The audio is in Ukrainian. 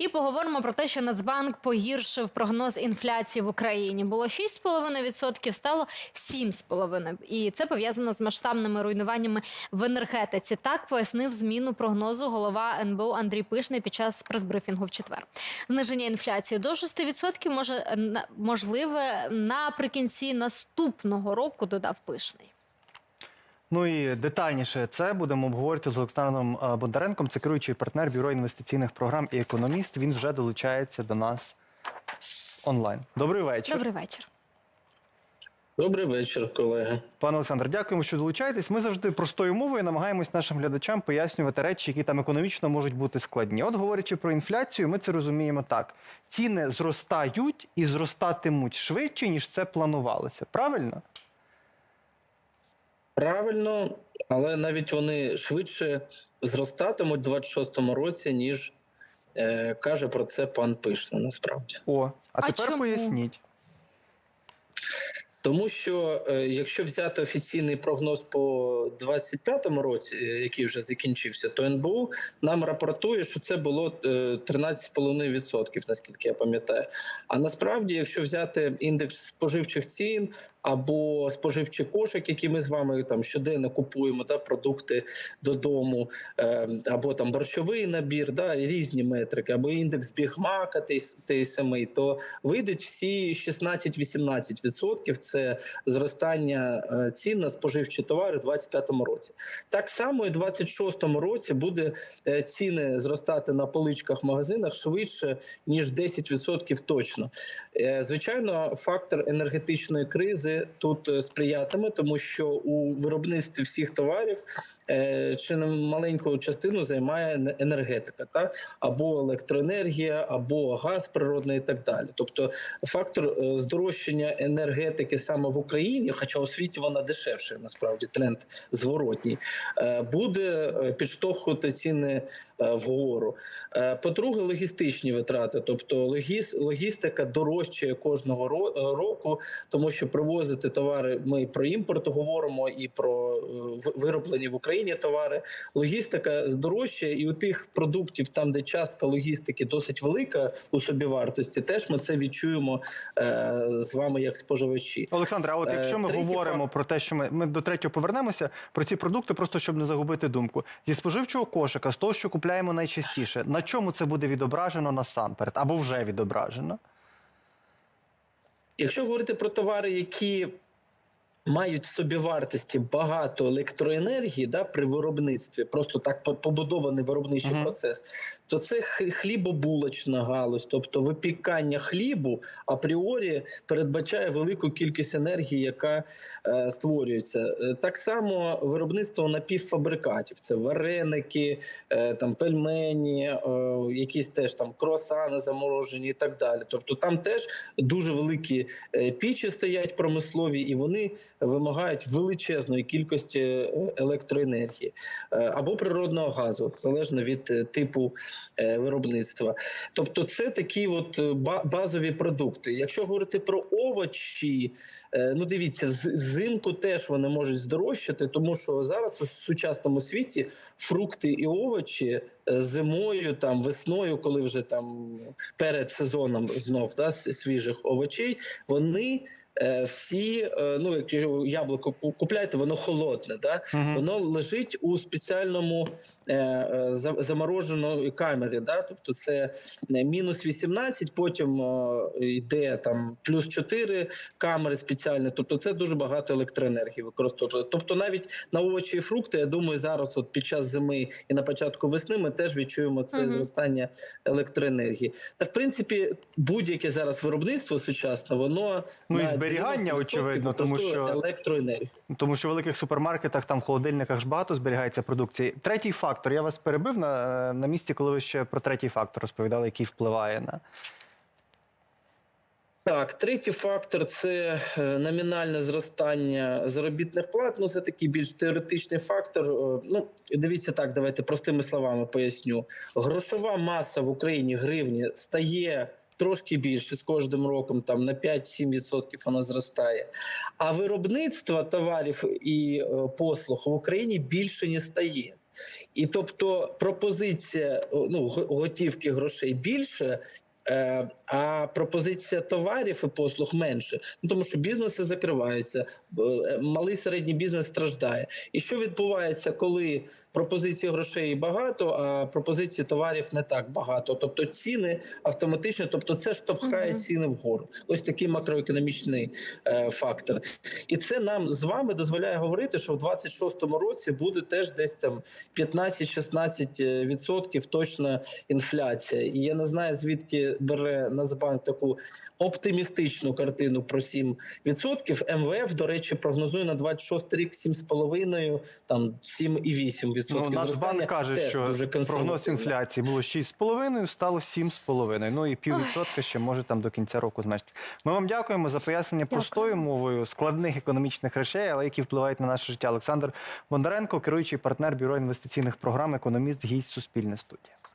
І поговоримо про те, що Нацбанк погіршив прогноз інфляції в Україні. Було 6,5%, стало 7,5%. І це пов'язано з масштабними руйнуваннями в енергетиці. Так пояснив зміну прогнозу голова НБУ Андрій Пишний під час прес-брифінгу в четвер. Зниження інфляції до 6% може можливе наприкінці наступного року. Додав Пишний. Ну і детальніше це будемо обговорити з Олександром е, Бондаренком. Це керуючий партнер бюро інвестиційних програм і економіст. Він вже долучається до нас онлайн. Добрий вечір. Добрий вечір. Добрий вечір, колеги. Пане Олександр, дякуємо, що долучаєтесь. Ми завжди простою мовою намагаємось нашим глядачам пояснювати речі, які там економічно можуть бути складні. От говорячи про інфляцію, ми це розуміємо так: ціни зростають і зростатимуть швидше, ніж це планувалося. Правильно? Правильно, але навіть вони швидше зростатимуть у 26-му році, ніж е, каже про це пан Пишна. Насправді, О, а, А тепер чому? поясніть. Тому що е, якщо взяти офіційний прогноз по 25-му році, е, який вже закінчився, то НБУ нам рапортує, що це було е, 13,5%, наскільки я пам'ятаю. А насправді, якщо взяти індекс споживчих цін або споживчий кошик, який ми з вами там щоденно купуємо, да, продукти додому, е, або там борщовий набір, да, різні метрики, або індекс бігмака, той самий, то вийдуть всі 16-18%. Це зростання е, цін на споживчі товари у 2025 році. Так само і у 2026 році буде е, ціни зростати на поличках в магазинах швидше ніж 10% точно. Е, Звичайно, фактор енергетичної кризи тут сприятиме, тому що у виробництві всіх товарів чи маленьку частину займає енергетика, та або електроенергія, або газ природний і так далі. Тобто фактор здорожчання енергетики саме в Україні, хоча у світі вона дешевше, насправді тренд зворотній, е, буде е, підштовхувати ціни е, вгору. По-друге, логістичні витрати, тобто логіс, логістика дорожчає кожного ро- року, тому що привозити товари. Ми про імпорт говоримо і про вироблені в Україні товари. Логістика здорожчає, і у тих продуктів, там де частка логістики досить велика у собівартості, теж ми це відчуємо з вами як споживачі. Олександр, а от Е, якщо ми третій говоримо факт. про те, що ми, ми до третього повернемося, про ці продукти, просто щоб не загубити думку. Зі споживчого кошика, з того, що купляємо найчастіше, на чому це буде відображено насамперед, або вже відображено? Якщо говорити про товари, які мають в собі вартості багато електроенергії да, при виробництві, просто так побудований виробничий Мгм. процес, то це хлібобулочна галузь, тобто випікання хлібу апріорі передбачає велику кількість енергії, яка е, створюється. Е, Так само виробництво напівфабрикатів: це вареники, е, там пельмені, е, якісь теж там круасани заморожені і так далі. Тобто там теж дуже великі е, пічі стоять промислові, і вони вимагають величезної кількості е, електроенергії е, або природного газу, залежно від е, типу виробництва. Тобто, це такі от базові продукти. Якщо говорити про овочі, ну дивіться, взимку теж вони можуть здорожчати, тому що зараз у сучасному світі фрукти і овочі зимою, там весною, коли вже там перед сезоном знов да, свіжих овочей, вони. Е, Всі, е, ну якщо яблуко купляєте, воно холодне, да? Мгм. воно лежить у спеціальному е, е, камері. Да? Тобто це мінус 18, потім йде там плюс 4 камери спеціальні. Тобто це дуже багато електроенергії використовує. Тобто навіть на овочі і фрукти, я думаю, зараз от під час зими і на початку весни ми теж відчуємо це Мгм. зростання електроенергії. Та в принципі будь-яке зараз виробництво сучасне, воно Ну, зберігання, очевидно, тому що- електроенергію. Тому що в великих супермаркетах, там в холодильниках ж багато зберігається продукції. Третій фактор. Я вас перебив на, на місці, коли ви ще про третій фактор розповідали, який впливає на. Так, третій фактор це е, номінальне зростання заробітних плат. Ну, це такий більш теоретичний фактор. Е, Ну, дивіться так, давайте простими словами поясню. Грошова маса в Україні гривні стає трошки більше з кожним роком, там на 5-7% вона зростає. А виробництво товарів і е, послуг в Україні більше не стає. І тобто пропозиція ну, готівки грошей більше. е, А пропозиція товарів і послуг менше, ну тому що бізнеси закриваються, е, малий середній бізнес страждає. І що відбувається, коли пропозиції грошей багато, а пропозиції товарів не так багато? Тобто ціни автоматично, тобто це штовхає ціни вгору. Ось такий макроекономічний е, фактор. І це нам з вами дозволяє говорити, що в 26-му році буде теж десь там 15-16% відсотків точно інфляція. І я не знаю, звідки бере Нацбанк таку оптимістичну картину про 7%. МВФ, до речі, прогнозує на 26 рік 7,5%, там 7,8%. Ну. Нацбанк каже, Теж що дуже прогноз інфляції було 6,5, стало 7,5. Ну і піввідсотка ще може там до кінця року значити. Ми вам дякуємо за пояснення Дякую. простою мовою складних економічних речей, але які впливають на наше життя. Олександр Бондаренко, керуючий партнер бюро інвестиційних програм, економіст, гість Суспільне студія.